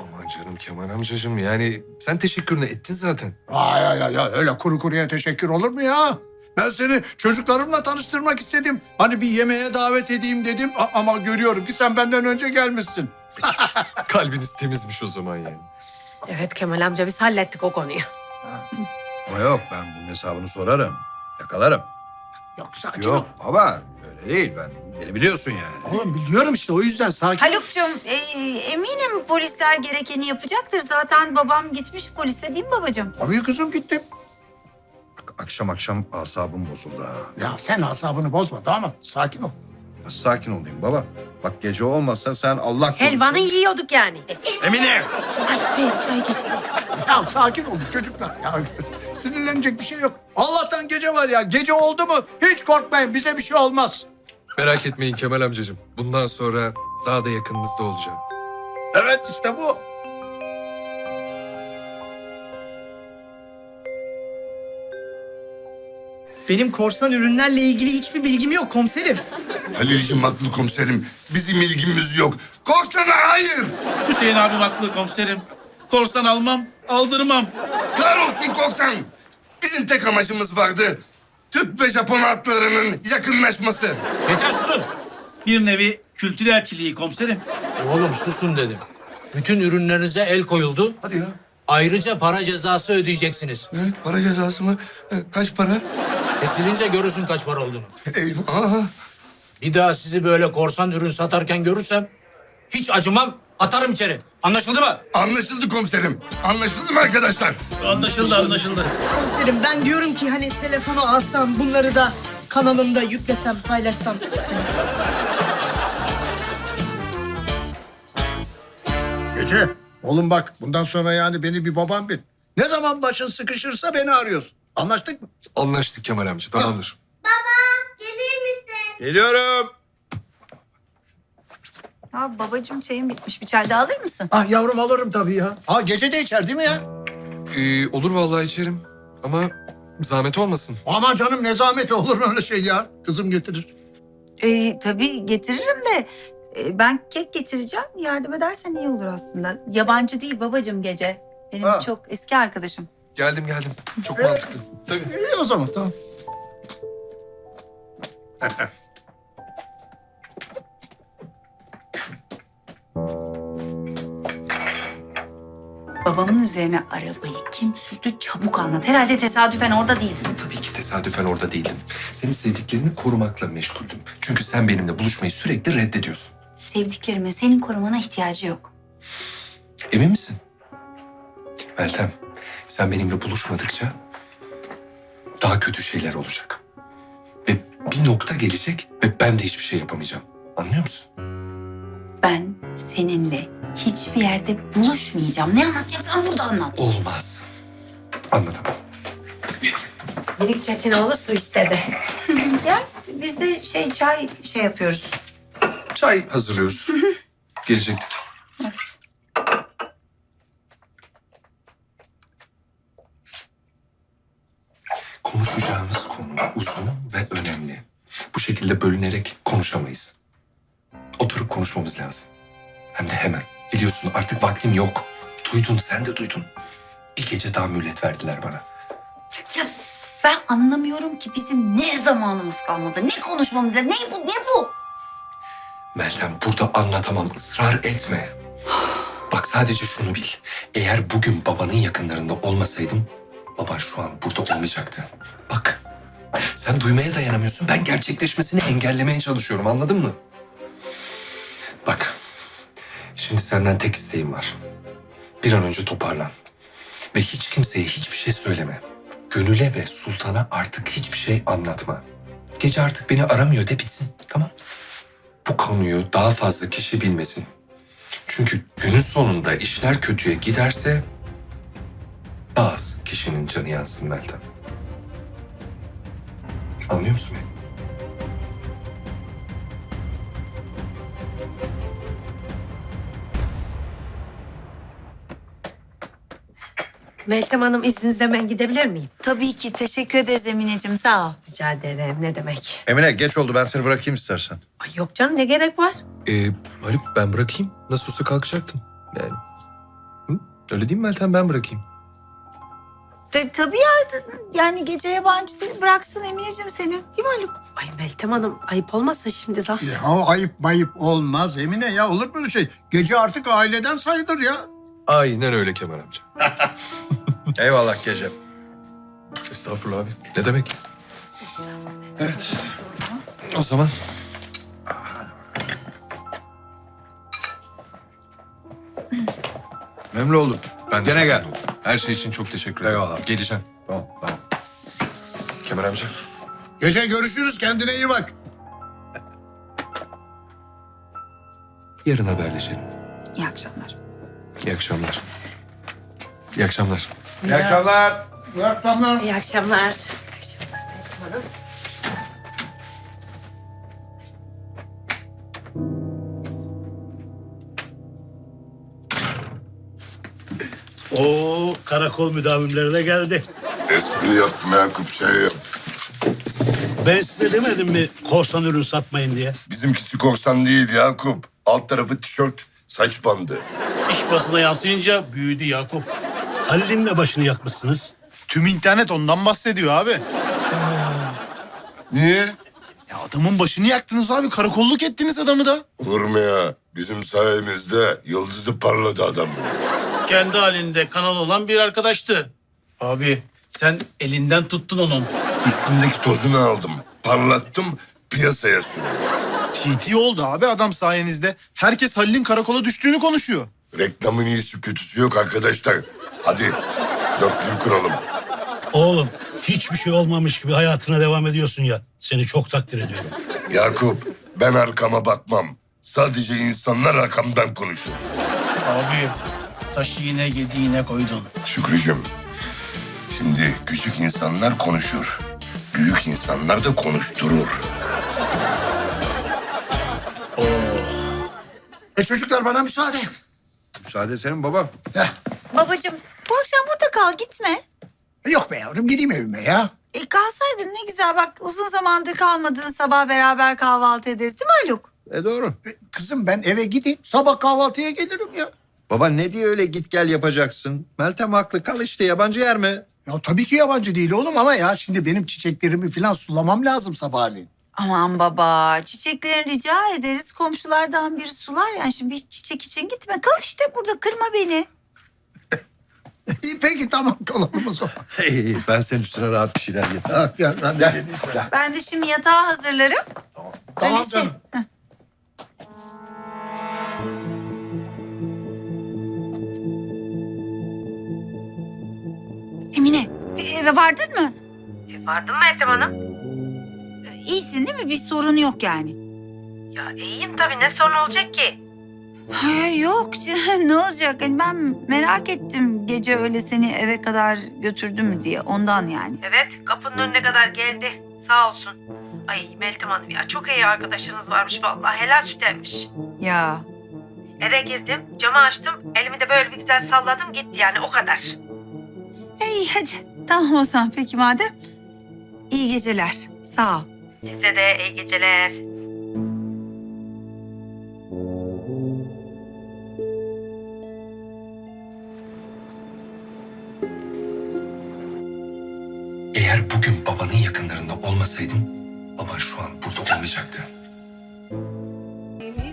Aman canım Kemal amcacığım yani sen teşekkürünü ettin zaten. Ay ay ay ay, öyle kuru kuruya teşekkür olur mu ya? Ben seni çocuklarımla tanıştırmak istedim. Hani bir yemeğe davet edeyim dedim A- ama görüyorum ki sen benden önce gelmişsin. Kalbiniz temizmiş o zaman yani. Evet Kemal amca biz hallettik o konuyu. Ama yok ben bunun hesabını sorarım. Yakalarım. Yok sakin ol. Yok baba öyle değil ben. Beni biliyorsun yani. Oğlum biliyorum işte o yüzden sakin. Haluk'cum e, eminim polisler gerekeni yapacaktır. Zaten babam gitmiş polise değil mi babacığım? Tabii kızım gittim. Bak, akşam akşam asabım bozuldu ha. Ya sen asabını bozma damat sakin ol. Ya sakin olayım baba. Bak gece olmasa sen Allah korusun. Helvanı yiyorduk yani. Emine! Ay be çay getir. Ya sakin olun çocuklar ya. Sinirlenecek bir şey yok. Allah'tan gece var ya. Gece oldu mu hiç korkmayın bize bir şey olmaz. Merak etmeyin Kemal amcacığım. Bundan sonra daha da yakınınızda olacağım. Evet işte bu. Benim korsan ürünlerle ilgili hiçbir bilgim yok komiserim. Halil'cim haklı komiserim. Bizim ilgimiz yok. Korsana hayır. Hüseyin abim haklı komiserim. Korsan almam, aldırmam. Kahrolsun korsan. Bizim tek amacımız vardı. Türk ve Japon atlarının yakınlaşması. Yeter susun. Bir nevi kültür elçiliği komiserim. Oğlum susun dedim. Bütün ürünlerinize el koyuldu. Hadi ya. Ayrıca para cezası ödeyeceksiniz. Ne? Para cezası mı? Kaç para? Kesilince görürsün kaç para olduğunu. Eyvah. Bir daha sizi böyle korsan ürün satarken görürsem hiç acımam, atarım içeri. Anlaşıldı mı? Anlaşıldı komiserim. Anlaşıldı mı arkadaşlar? Anlaşıldı, anlaşıldı. Komiserim ben diyorum ki hani telefonu alsam bunları da kanalımda yüklesem paylaşsam. Gece. Oğlum bak bundan sonra yani beni bir babam bil. Ne zaman başın sıkışırsa beni arıyorsun. Anlaştık mı? Anlaştık Kemal amca tamamdır. Geliyorum. Ya babacığım çayın bitmiş. Bir çay daha alır mısın? Ah yavrum alırım tabii ya. Ha gece de içer değil mi ya? Ee, olur vallahi içerim. Ama zahmet olmasın. Aman canım ne zahmeti olur mu öyle şey ya? Kızım getirir. E, tabii getiririm de e, ben kek getireceğim. Yardım edersen iyi olur aslında. Yabancı değil babacığım gece. Benim Ha. çok eski arkadaşım. Geldim geldim. Çok mantıklı. Tabii. İyi o zaman tamam. Babamın üzerine arabayı kim sürdü çabuk anlat. Herhalde tesadüfen orada değildin. Tabii ki tesadüfen orada değildim. Senin sevdiklerini korumakla meşguldüm. Çünkü sen benimle buluşmayı sürekli reddediyorsun. Sevdiklerimin senin korumana ihtiyacı yok. Emin misin? Meltem, sen benimle buluşmadıkça daha kötü şeyler olacak. Ve bir nokta gelecek ve ben de hiçbir şey yapamayacağım. Anlıyor musun? Ben seninle hiçbir yerde buluşmayacağım. Ne anlatacaksan burada anlat. Olmaz. Anlatamam. Melik Çetinoğlu su istedi. Gel biz de şey çay şey yapıyoruz. Çay hazırlıyoruz. Gelecektik. Konuşacağımız konu uzun ve önemli. Bu şekilde bölünerek konuşamayız. Oturup konuşmamız lazım. Hem de hemen. Biliyorsun artık vaktim yok. Duydun, sen de duydun. Bir gece daha mühlet verdiler bana. Ya ben anlamıyorum ki bizim ne zamanımız kalmadı. Ne konuşmamız lazım. Ne bu ne bu? Meltem burada anlatamam. ısrar etme. Bak sadece şunu bil. Eğer bugün babanın yakınlarında olmasaydım... ...baban şu an burada olmayacaktı. Bak sen duymaya dayanamıyorsun. Ben gerçekleşmesini engellemeye çalışıyorum anladın mı? Bak şimdi senden tek isteğim var. Bir an önce toparlan. Ve hiç kimseye hiçbir şey söyleme. Gönül'e ve Sultan'a artık hiçbir şey anlatma. Gece artık beni aramıyor de bitsin tamam bu konuyu daha fazla kişi bilmesin. Çünkü günün sonunda işler kötüye giderse bazı kişinin canı yansın Meltem. Anlıyor musun beni? Meltem Hanım izninizle ben gidebilir miyim? Tabii ki teşekkür ederiz Emineciğim sağ ol. Rica ederim ne demek. Emine geç oldu ben seni bırakayım istersen. Ay yok canım ne gerek var? Ee, Haluk ben bırakayım. Nasıl olsa kalkacaktım. Yani Öyle değil mi Meltem? Ben bırakayım. De, tabii ya. Yani gece yabancı değil. Bıraksın Emineciğim seni. Değil mi Haluk? Ay Meltem Hanım ayıp olmazsa şimdi zah. Ya ayıp mayıp olmaz Emine ya. Olur mu öyle şey? Gece artık aileden sayılır ya. Aynen öyle Kemal amca. Eyvallah gece. Estağfurullah abi. Ne demek? Evet. O zaman Memnun oldum. ben de Gene gel. Her şey için çok teşekkür ederim. Eyvallah. Geleceğim. Tamam tamam. Kemal amca. Gece görüşürüz. Kendine iyi bak. Yarın haberleşelim. İyi akşamlar. İyi akşamlar. İyi akşamlar. İyi akşamlar. İyi akşamlar. İyi akşamlar. İyi akşamlar Hanım. Oo karakol müdavimleri de geldi. Espri yapma Yakup şey yap. Ben size demedim mi korsan ürün satmayın diye. Bizimkisi korsan değil Yakup. Alt tarafı tişört, saç bandı. İş basına yansıyınca büyüdü Yakup. Halil'in de başını yakmışsınız. Tüm internet ondan bahsediyor abi. Niye? Ya adamın başını yaktınız abi. Karakolluk ettiniz adamı da. Olur mu ya? Bizim sayemizde yıldızı parladı adam. Kendi halinde kanal olan bir arkadaştı. Abi sen elinden tuttun onun. Üstündeki tozunu aldım. Parlattım, piyasaya sürdüm. TT oldu abi adam sayenizde. Herkes Halil'in karakola düştüğünü konuşuyor. Reklamın iyisi kötüsü yok arkadaşlar. Hadi dörtlüyü kuralım. Oğlum hiçbir şey olmamış gibi hayatına devam ediyorsun ya. Seni çok takdir ediyorum. Yakup, ben arkama bakmam. Sadece insanlar arkamdan konuşur. Abi taşı yine yediğine koydun. Şükrücüm, şimdi küçük insanlar konuşur. Büyük insanlar da konuşturur. E çocuklar bana müsaade. Müsaade senin baba. Heh. Babacığım bu akşam burada kal gitme. Yok be yavrum gideyim evime ya. E, kalsaydın ne güzel bak uzun zamandır kalmadığın sabah beraber kahvaltı ederiz değil mi Haluk? E doğru. E, Kızım ben eve gideyim. Sabah kahvaltıya gelirim ya. Baba ne diye öyle git gel yapacaksın? Meltem haklı kal işte yabancı yer mi? Ya tabii ki yabancı değil oğlum ama ya şimdi benim çiçeklerimi falan sulamam lazım sabahleyin. Aman baba çiçeklerini rica ederiz komşulardan biri sular yani şimdi bir çiçek için gitme kal işte burada kırma beni. İyi peki tamam kalalım o zaman. Hey, ben senin üstüne rahat bir şeyler getirdim. Ha, gel, ben de geleyim sana. Ben de şimdi yatağı hazırlarım. Tamam Öyle şey. canım. Heh. Emine eve vardın mı? E, Vardın mı Meltem Hanım? İyisin değil mi? Bir sorun yok yani. Ya iyiyim tabii ne sorun olacak ki? Ha, yok canım ne olacak? Hani ben merak ettim gece öyle seni eve kadar götürdü mü diye ondan yani. Evet kapının önüne kadar geldi. Sağ olsun. Ay Meltem Hanım ya çok iyi arkadaşınız varmış vallahi helal süt emmiş. Ya Eve girdim camı açtım elimi de böyle bir güzel salladım gitti yani o kadar. iyi hadi tamam o zaman peki madem. İyi geceler sağ ol. Size de iyi geceler. Eğer bugün babanın yakınlarında olmasaydım baban şu an burada olmayacaktı.